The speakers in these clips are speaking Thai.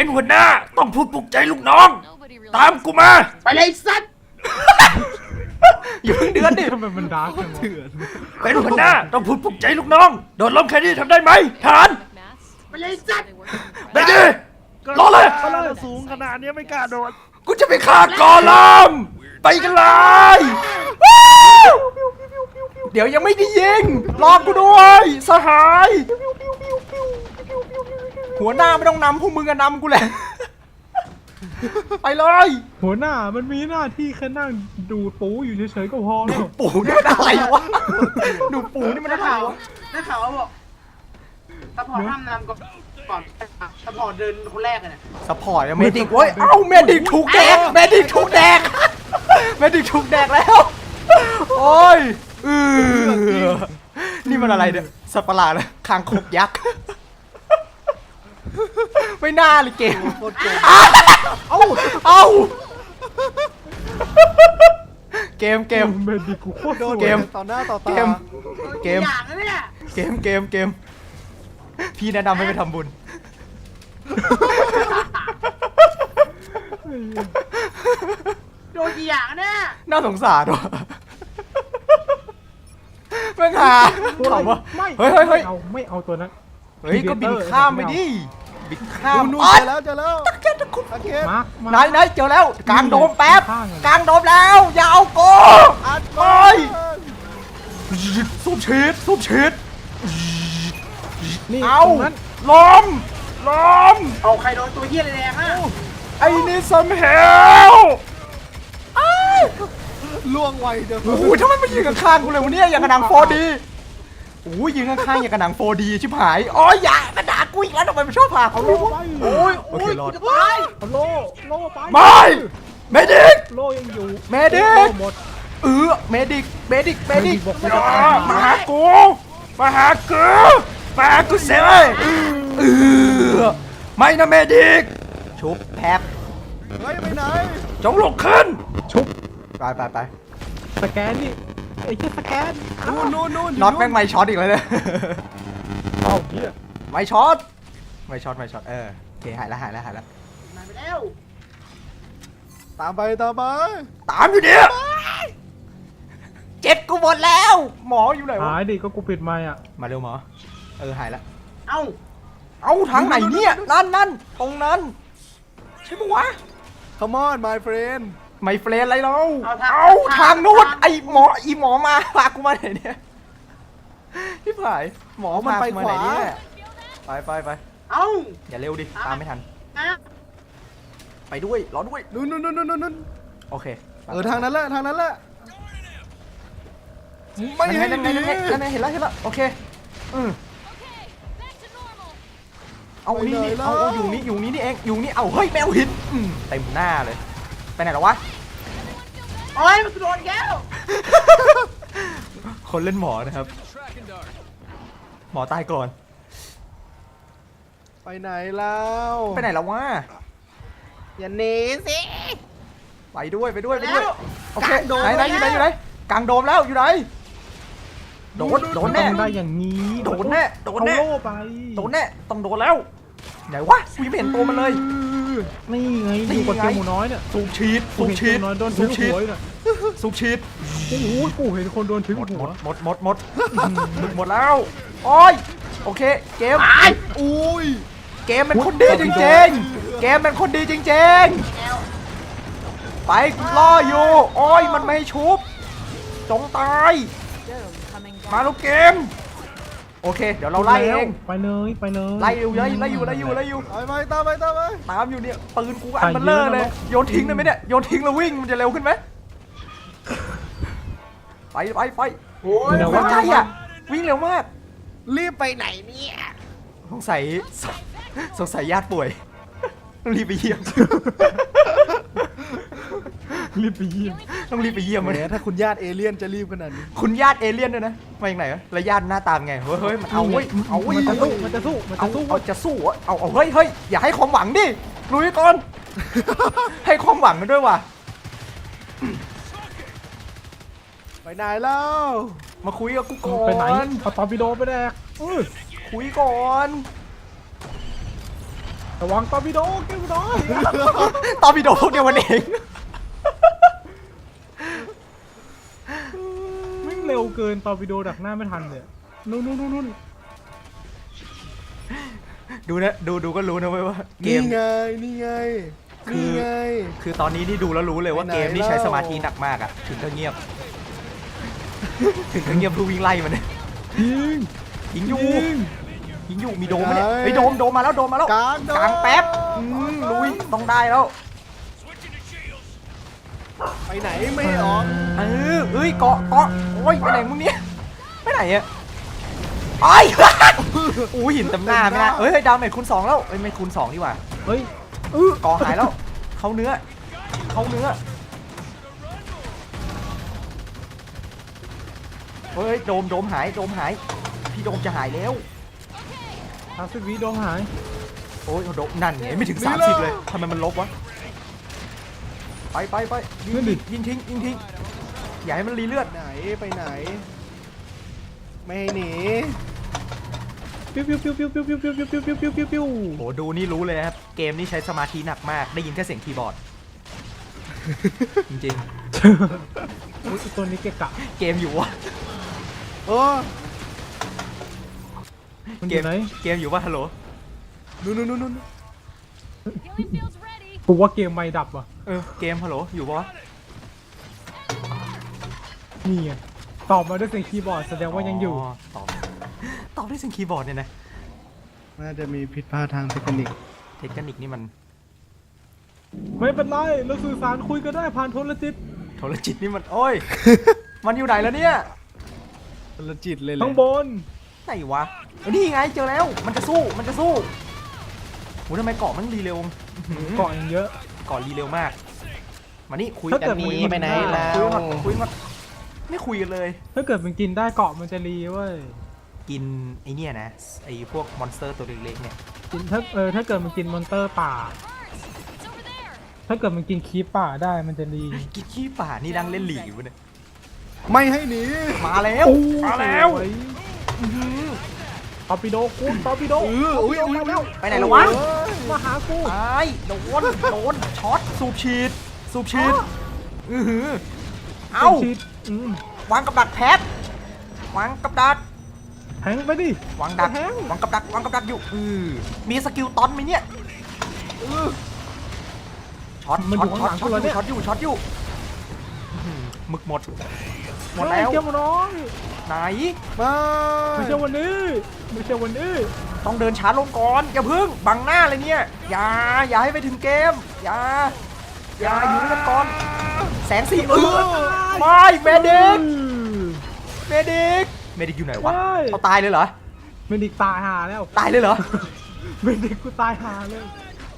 เป็นหัวหน้าต้องพูดปลุกใจลูกน้อง Nobody really ตามกูมา ไปเลยสัตว์ อย่าเพิ่งเดือนดิ ทำไมมันดาร์กจังวะเป็นหัวหน้าต้องพูดปลุกใจลูกน้อง โดนล้มแค่นี้ทำได้ไหมทหาร McMass. ไปเลยสัตว์ They work in ไปดิ รอเลยก็น่าจะสูงขนาดนี้ไม่กล้าโดดกูจะไปฆ่ากอลัมไปกันเลยว้าวเดี๋ยวยังไม่ได้ยิงรอกูด้วย สหาย หัวหน้าไม่ต้องนำพวกมึงอะนำกูแหละ ไปเลยหัวหน้ามันมีหน้าที่แค่นั่งดูดปูอยู่เฉยๆก็พอแล้วปู่นี่มันอะไรวะดูปู่นี่มันนักอะไรข่าววะนักข่าวบอกซัพพอร์ตห้ามนำก่อนก่อนซัพพอร์ตเดินคนแรกอะเนี่ยสปอร์ตอะเมดิกเว้ยเอ้าเมดิกถูกแดกเมดิกถูกแดกเมดิกถูกแดกแล้ว โอ้ยเออนี่มันอะไรเนี่ยสัตว์ประหลาดนะคางคกยักษ์ ไม่น่าเลยเกมโคตรเก่งเอ้าเอ้าเกมเกมเมดิกูโคตรโดนเกมต่อหน้าต่อเกตามเกมอย่างนั้นเนี่ยเกมเกมเกมพี่แนะนำให้ไปทำบุญโดนกี่อย่างเนี่ยน่าสงสารว่ะแม่งหาถามว่าไม่เฮ้ยเฮ้ยเฮ้ยไม่เอาไม่เอาตัวนั้นเฮ้ยก็บินข้ามไปดิ บินข้ามนู่นอ๋อเจอแล้วเจอแล้วตะเกียบตะคุบตะเกียบมาร์คมาไหนไหนเจอแล้วกลางโดมแป๊บข้างอะกลางโดมแล้ว อย่าเอาโกอัดโอ้ไปยซุปชีสซุปชีสนี่เอาตรงนั้นล้มล้มเอาใครโดนตัวเหี้ยอะไรแดงอะไอ้นี่ซัมเฮลล่วงไวเดี๋ยวโอ้โหทำไมมันยิงข้างๆกูเลยวะเนี่ยอย่างกระหนัง 4D โอ้ยยิงข้างๆอย่างกระหนัง 4D ชิบหายอ๋ออย่ามาด่า กูอีกแล้วทำไมมันชอบพาเขาโลลูกไปโอ้ยโอเครอดจะตายเอาโลโลไปไม่เมดิกโลยังอยู่เมดิกโลหมดเออเมดิกเมดิกเมดิกเมดิกบอกมาว่าจะตายมาหากูมาหากูมาหากูเสียเออไม่นะเมดิกชุบแพบเฮ้ยไปไหนจงลุกขึ้นชุบไปไปไปสแกนนี่ไอ้เจ้าสแกนนู่นนู่นนู่นน็อตแม่งไม่ช็อตอีกแล้วเนี่ยเอาเหี้ย ไม่ช็อตไม่ช็อตไม่ช็อตเออโอเคหายแล้วหายแล้วหายแล้วมาไปแล้วตามไปตามไปตามอยู่เนี่ยเจ็ดกูหมดแล้ว หมออยู่ไหนวะหายดิก็กูปิดไมค์อะมาเร็วหมอ เออหายแล้วเอ้าเอาทางไหนเนี่ยนั่นนั่นตรงนั้นใช่ปะวะขมอน my friend ไม่เฟรนอะไรเราเอาทางเอาทางนู้นทาง ไอหมออีหมอมาพากูมาไหนเนี่ยพี่ผายหมอมันพาไปกูมาไหนขวาเนี่ย ไปไปไปเอ้าอย่าเร็วดิ ตามไม่ทันอะไปด้วย รอด้วยนู่นนู่นนู่นนู่นนู่นโอเคเออทางนั้นแหละทางนั้นแหละไม่นั่นไงให้นั่นไงดีนั่นไงนั่นไงเห็นแล้วเห็นแล้วโอเคอืม Okay, back to normal. เอานี่นี่เอาเอาอยู่นี่อยู่นี่นี่เองอยู่นี่เอาเฮ้ยแมวหินอืมเต็มหน้าเลย ไปไหนแล้ววะโอ้ยมันโดนแก้วคนเล่นหมอนะครับ หมอตายก่อน ไปไหนแล้วไปไหนแล้ววะอย่าหนีสิ ไปด้วยไปด้วยไปแล้ด้วยวโอเคกลางโดมไหนไหนอยู่ไหนแล้ว อยู่ไหนกลางโดมแล้วอยู่ไหนโดนโดนมัแน่ ต้องได้อย่างนี้โดนแน่โดนเอาแน่โลไปโดนแน่ต้องโดนแล้วไหนวะกูยังไม่เห็นตัวมันเลย นี่ไงนี่อยู่กับไงเจ้าหมูน้อยเนี่ยสูบชีดกูสูบเห็นชีดเจ้าหมูน้อยโดนสูถึบงชีหัดวอยู่น่ะสูบชีดโอ้โหกูเห็นคนโดนถึงหมดหัหมวดหมดหมดหมดหมดหมดแล้วโอ้ย โอเค เกมอุ้ย เกมเป็นคนดีจริงๆ เกมเป็นคนดีจริงๆ ไปกูล่ออยู่ โอ้ย มันไม่ให้ชุบ จงตาย Coming มา down. ลูกเกม โอเค เดี๋ยวเราไล่เอง ไปเลยไปเลยไล่อยู่ไล่ไล่อยู่ไล่อยู่ไล่อยู่ไปไปตามไปตามไปตามอยู่เนี่ย ปืนกูก็อันเบลเลอร์เลย โยนทิ้งเลยไหมเนี่ย โยนทิ้งแล้ววิ่งมันจะเร็วขึ้นไหมไปไปไปโอ้ยหัวใจอะ วิ่งเร็วมาก รีบไปไหนเนี่ยสงสัยสงสัยญาติป่วย ต้องรีบไปเยี่ยม รีบไปเยี่ยมต้องรีบไปเยี่ยมแหมมันถ้าคุณญาติเอเลี่ยนจะรีบขนาดนี้คุณญาติเอเลี่ยนด้วยนะ มาอย่างไหนวะแล้วญาติหน้าตามไง เฮ้ยเฮ้ยมันเอาเว้ยเอาเว้ยมันจะเอาสู้เว้ยมันจะสู้มันเอาจะสู้เอาจะสู้เหรอเอาเอาเฮ้ยเฮ้ยอย่าให้ความหวังดิลุยก่อน ให้ความหวังกันด้วยว่ะ ไปไหนแล้ว มาคุยกับกูก่อนไปไหนเอาตอร์ปิโดไปแดกอื้อคุยก่อนระวังตอร์ปิโดเกมน้อยตอร์ปิโดพวกเดียวกันเองวิ่งเร็วเกินตอร์ปิโดดักหน้าไม่ทันเลยนู่นนู่นนู่นนู่นดูนะดูดูก็รู้นะเว้ยว่าเกนี่ม ไงนี่ไงคือ นี่ไง คือตอนนี้นี่ดูแล้วรู้เลยว่าไปไหนเกมนี่ใช้เล่าสมาธิหนักมากอะถึงก็เงียบ ถึงก็เงียบเพื่อวิ่งไล่มันเนี่ยยิง ยิงอยู่ยิง ยิงอยู่มีโดมไหมเนี่ยไอ้ยโดมโดมมาแล้วโดมมาแล้วกลางโดมกลางแป๊บอืมลุยต้องได้แล้วไปไหนไม่ให้ออกเออเอ้ยเกาะเกาะโอ้ยไปไหนมึงเนี่ยไปไหนอะไอ้ย อู้หินเต็มหน้าไม่ได้เอ้ยดาวเมจคูณสองแล้วเอ้ยไม่คูณสองดีกว่า เฮ้ยเกาะหายแล้ว เข้าเนื้อ เข้าเนื้อ เฮ้ยโดมโดมหายโดมหาย พี่โดมจะหายแล้วสามสิบวิโดมหาย โอ้ยโดมนั่นไงไม่ถึงนี่เลย30 เลยทำไมมันลบวะไปไปไปยิงนั่นดิยิงทิ้งยิงทิ้งอย่าให้มันรีเลือดไหนไปไหน ไม่ให้หนีปิ้วปิ้วปิ้วปิ้วปิ้วปิ้วปิ้วปิ้วปิ้วปิ้วปิ้วปิ้วโหดูนี่รู้เลยนะครับ เกมนี้ใช้สมาธิหนักมาก ได้ยินแค่เสียงคีย์บอร์ด จริงอุ๊ยตัวนี้เกะกะๆเกมอยู่วะ โอ้มันอเกมยู่ไหนเกมอยู่วะฮัลโหลนู่นนู่นนู่นนู่น Healing field's ready. กูว่าเกมไม่ดับอะเออเกมฮัลโหลอยู่ปะวะนี่ไงตอบมาด้วยเสียงคีย์บอร์ดแสดงว่ายังอยู่ ตอบตอบด้วยเสียงคีย์บอร์ดเนี่ยนะน่าจะมีผิดพลาดทางเทคนิคเทคนิคนี่มันไม่เป็นไรเราสื่อสารคุยกันได้ผ่านโทรจิตโทรจิตนี่มันโอ้ย มันอยู่ไหนแล้วเนี่ย ละจิตเลยแหละข้างบนไหนวะเอ้ยนี่ไงเจอแล้ว มันจะสู้มันจะสู้โหทำไมเกาะมันรีเร็วอื้อหือเกาะอย่างเยอะ เกาะรีเร็วมาก มานี่คุยถ้าเกิกัดนมันนี่ไปไหนแล้วคุยกันคุยกันไม่คุยกันเลย ถ้าเกิดมันกินได้เกาะมันจะรีเว้ยกินไอเนี่ยนะไอพวกมอนสเตอร์ตัวเล็กๆเนี่ยกินถ้าเออถ้าเกิดมันกินมอนเตอร์ป่า It's over there. ถ้าเกิดมันกินคีปป่าได้มันจะรีกินขี้ป่านี่ดังเล่นหลีกอยู่ปะเนี่ย ไม่ให้หนี มาแล้วมาแล้วสยอื้อหือตอร์ปิโดกูตอร์ปิโดเอออุ้ยอุ้ยอุ้ยไปไหนแล้ววะโอ้ยมาหากูตายโดนโดนช็อตสูบฉีดสูบฉีดอือหือเอ้าชิดอืมวางกับดักแพทวางกับดักแทงไปดิวางดักแทงวางกับดักวางกับดักอยู่อือมีสกิลตอนไหมเนี่ยอือช็อตมันช็ออตยู่ข้างหลังช็อตกูช็อตแล้วอเนี่ยยู่ช็อตอยู่ช็อตอยู่อื้อหือหมึกหมด หมดแล้วเฮ้ยเจ้าน้อยไหนมาไม่ใช่วันนี้ไม่ใช่วันนี้ต้องเดินช้าลงก่อนอย่าพึ่งบังหน้าเลยเนี่ยอย่าอย่าให้ไปถึงเกมอย่าอย่าอยู่ด้วยกันก่อนแสงสีเออไม่เมดิกเมดิกเมดิกอยู่ไหนวะไม่เขาตายเลยเหรอเมดิกตายหาแล้วตายเลยเหรอเมดิกกูตายหาเลย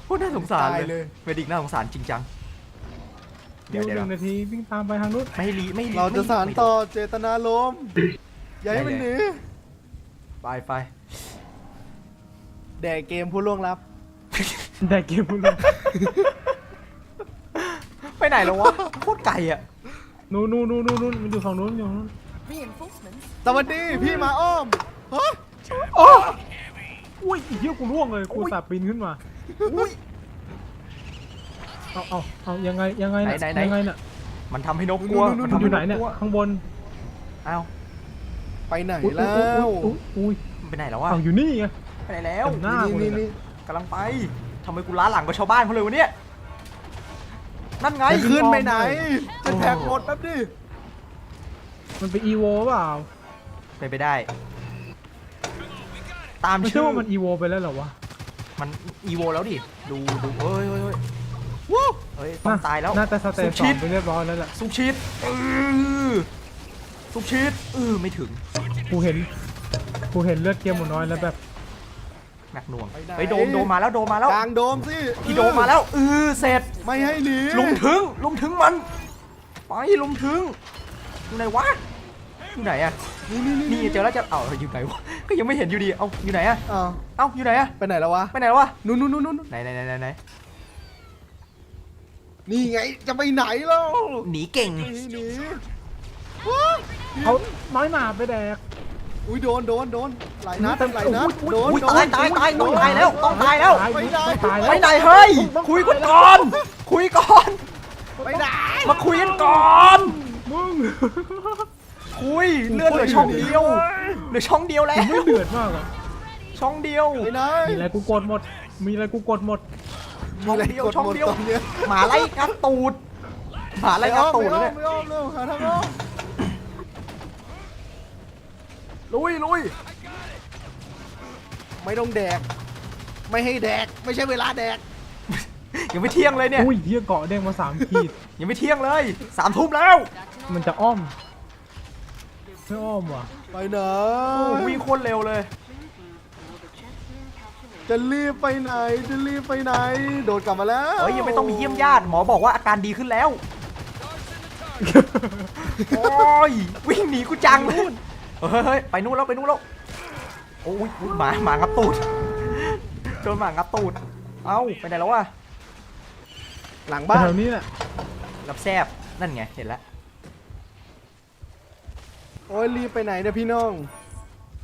โคตรน่าสงสารเลยเมดิกน่าสงสารจริงจัง เดี๋เดี๋ยยววหเดี๋ยวนึ่งนาทีวิ่งตามไปทางนู้นไม่รีไม่รีเราจะไม่สารต่อเจตนาลมณ์อย่าให้มันหนีไปไปแดกเกมผู้ล่วงลับแต่เกมมึงเลยไปไหนแล้ววะโคตรไกลอะนู่นนู่นนู่นนู่นนู่นมันอยู่ฝั่งนู้นอยู่ฝั่งนู้น Reinforcements. สวัสดีพี่มาอ้อมฮะโอ้อุ้ยอีเหี้ยกูร่วงเลยกูสาบปีนขึ้นมาอุ้ย เอาเอาเอายังไงยังไงน่ะไหนไหนไหน ยังไงน่ะมันทำให้นกกลัว มันมันทำอให้ยู่ไหนนกเนี่ยกลัวข้างบนอ้าวไปไหนอุ้ยแล้วอุ้ยอุ้ยมันไปไหนแล้ววะเอาอยู่นี่ไง ไปไหนแล้วเต็มหน้า นี่นี่นี่กำลังไปทำไมกูล้าหลังกับชาวบ้านเขาเลยวะเนี่ยนั่นไงจะขึ้นไปไหนโอ้จะแท็กหมดแป๊บดิมันเป็นอีโวเปล่าเป็นไปได้ ตามไม่ใช่ชื่อว่ามันอีโวไปแล้วเหรอวะมันอีโวแล้วดิดูดูเฮ้ยเฮ้ยเฮ้ยวู้ เฮ้ยต้องตายแล้วน่าจะสเตสุจกสอชิงดไปเรียบร้อยแล้วแหละสุกชิดเออสุกชิดเออไม่ถึงกูเห็นกูเห็นเลือดเกมหมดน้อยแล้วแบบหนักหน่วงไปไหนไปโดมโดมมาแล้วโดมมาแล้วกลางโดมสิพี่โดมมาแล้วเออเสร็จไม่ให้หนีลุมถึงลุมถึงมันไปลุมถึงอยู่ไหนวะอยู่ไหนอะนี่นี่นี่นี่เจอแล้วจะเอาอยู่ไหนวะก็ยังไม่เห็นอยู่ดีเอาอยู่ไหนอะอ้าวเอาอยู่ไหนอะไปไหนแล้ววะไปไหนวะนู่นนู่นนู่นนู่นไหนไหนไหนไหนไหน นี่ไงจะไปไหนแล้วหนีเก่ง หนีหนีเอาน้อยหนาไปแดก อุ้ยโดนโดนโดนหลายนัดหลายนัดโดนอุ้ยโดน ตายตายตายต้องตายแล้วต้องตายแล้วตายไม่ได้ตายไปแล้วไหนเฮ้ยคุยกันก่อน คุยก่อน ไปไหนมาคุยกันก่อน มึงคุยเลื่อนเหลือช่องเดียวเหลือช่องเดียวแล้วไม่เดือดมากอะช่องเดียวไปไหนมีอะไรกูกดหมด มีอะไรกูกดหมด ช่องเดียวกดช่องหมดเดียวตอนเนี้ยหมาไล่งัดตูดหมาไล่งัดตูดไม่แล้วอ้อเนี่ยมไม่อ้อมเร็วหาทางอ้อมลุยลุยไม่ต้องแดก ไม่ให้แดก ไม่ใช่เวลาแดก ยังไม่เที่ยงเลยเนี่ย อุ้ยเฮียเกาะเด้งมาสามขีด ยังไม่เที่ยงเลยสามทุ่มแล้ว มันจะอ้อมไม่อ้อมว่ะ ไปไหนโอ้โหวิ่งโคตรเร็วเลย จะรีบไปไหนจะรีบไปไหน โดดกลับมาแล้วเฮ้ยยังไม่ต้องไปเยี่ยมญาติหมอบอกว่าอาการดีขึ้นแล้วโอ้ยวิ่งหนีกูจังเลยเฮ้ยเฮ้ยไปนู่นแล้วไปนู่นแล้วโอ้ยอุ๊ยหมาหมางับตูดโดนหมางับตูดเอ้าไปไหนแล้ววะหลังบ้านแถวนี้แหละรับแซบนั่นไงเห็นแล้วโอ้ยรีบไปไหนเนี่ยพี่น้องโ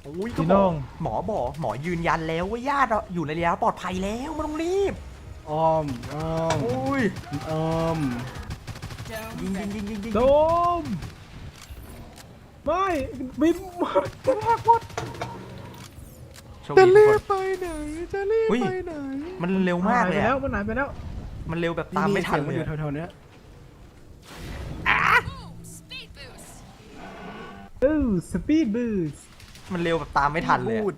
อ้ยก็พี่บน้ออกง หมอบอกหมอยืนยันแล้วว่าญาติอะอยู่ในระยะปลอดภัยแล้วไม่ต้องรีบอ้อมอ้อมโอ้ยอ้อมยิงยิงยิงยิงยิงโดมไม่บินกระแทกหมดโชคจะดีรีทุกบคนไปไหน จะรีบอุ้ยไปไหนมันเร็วมากหายเลไปยแล้วอะมันหายไปแล้วมันเร็วแบบตามไม่ทันเสียงเลมันยอยู่อะแถวๆเนี้ย Boom! Speed boost. เออสปีดบูส มันเร็วแบบตามไม่ทันเลยบูอะด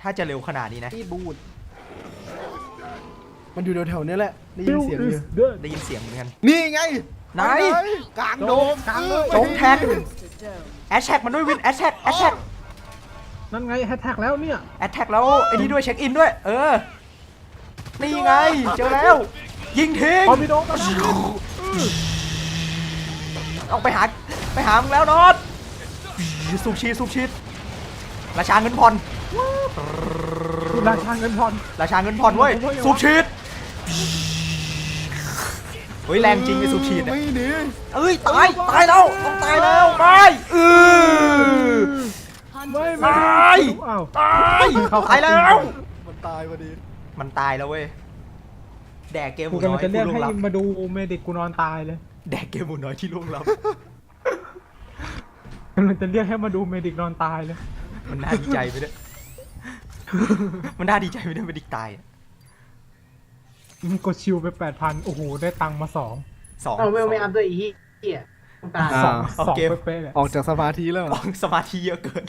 ถ้าจะเร็วขนาดนี้นะปีดบูด มันอยู่แถวๆเนี้ยแหละ ได้ยิบินลเสียงอิอยู่สเดินได้ยินเสียงเหมือนกัน นี่ไงไหนปกลางโดมกลางโดมเออจงแท็กแอชแท็กมันด้วยวินแอชแท็กแอชแท็กนั่นไงแฮชแท็กแล้วเนี่ย แอชแท็กแล้วไอ้นี่ด้วยเช็คอินด้วย เออ นี่ไง เจอแล้ว ยิงทิ้งคอมบิโดมาแล้วเอาไปหาไปหามึงแล้วนอตสูบชีดสูบชีด ราชาเงินผ่อนราชาเงินผ่อนราชาเงินผ่อนเว้ยโอ้ยสูบชีดเฮ้ยแรงจริงไอ้สูบชีดเนี่ยไม่หนีเอ้ยตายตายแล้วต้องตายแล้วไปเออไม่ตายอ้าวตายตายแล้ว มันตายพอดี มันตายแล้วเว้ยแดกเกมหกูมูกำน้ลัองยจะเรียกผู้ล่วให้งลับมาดูเมดิกกูนอนตายเลยแดกเกมหมูน้อยที่ล่วงลับ กำลังจะเรียกให้มาดูเมดิกนอนตายเลย มันน่าดีใจไปด้วย มันน่าดีใจไปด้วยมันดิกตายอะมันกดชิวไปแปดพันโอ้โห ได้ตังค์มาสองสอง เอาไม่เอาไม่สอังพด้วยอีเหี้ยต้องตายอ่า สองเอาสองเกม เป๊ะๆเลย ออกจากสมาธิแล้วเหรอสมาธิเยอะเกิน